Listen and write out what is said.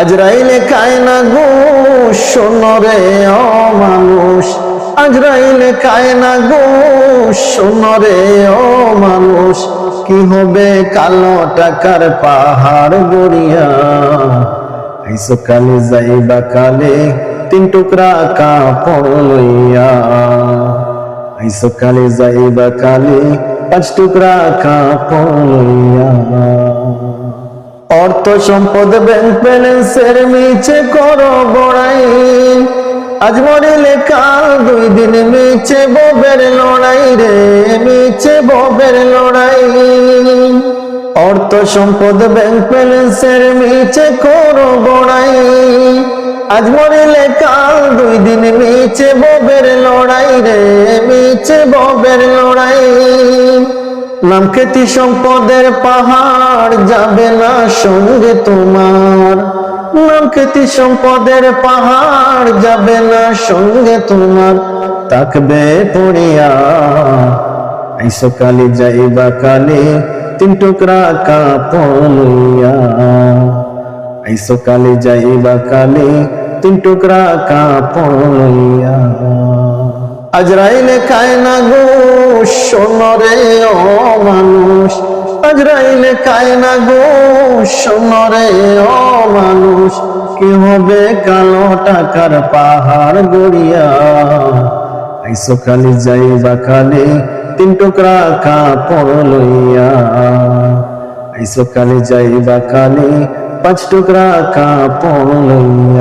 আজরাইলে খায় না ঘুষ শোনরে ও মানুষ। আজরাইলে খায় না ঘুষ শোনরে ও মানুষ। কি হবে কালো টাকার পাহাড় গড়িয়া? আইসো কালে যাইবা কালে তিন টুকরা কাপড় লইয়া। এই সকালে যাইবা কালে পাঁচ টুকরা কাপড় লইয়া। অর্থ সম্পদ ব্যাংক ব্যালেন্সের মিছে করো বড়াই। আজ মরিলে কাল দুই দিন মিছে ববের লড়াই রে মিছে ববের লড়াই। অর্থ সম্পদ ব্যাংক ব্যালেন্সের মিছে করো বড়াই। আজ মরিলে কাল দুই দিন মিছে ববের লড়াই রে মিছে ববের লড়াই। নাম খ্যাতি সম্পদের পাহাড় যাবে না সঙ্গে তোমার। নাম খ্যাতি সম্পদের পাহাড় যাবে না সঙ্গে তোমার। তাকবে পড়িয়া এই সকালে যাইবা কালে, তিন টুকরা কাপড় লইয়া। এই সকালে যাইবা কালে, তিন টুকরা কাপড় লইয়া। আজরাইলে খায় না গো সোনরে ও মানুষ, আজরাইলে খায় না গো সোনরে ও মানুষ, কি হবে কালো টাকার পাহাড় গড়িয়া? এই সকালে যাইবা কালে তিন টুকরা কাপড় লইয়া। এই সকালে যাইবা কালে পাঁচ টুকরা কাপড় লইয়া।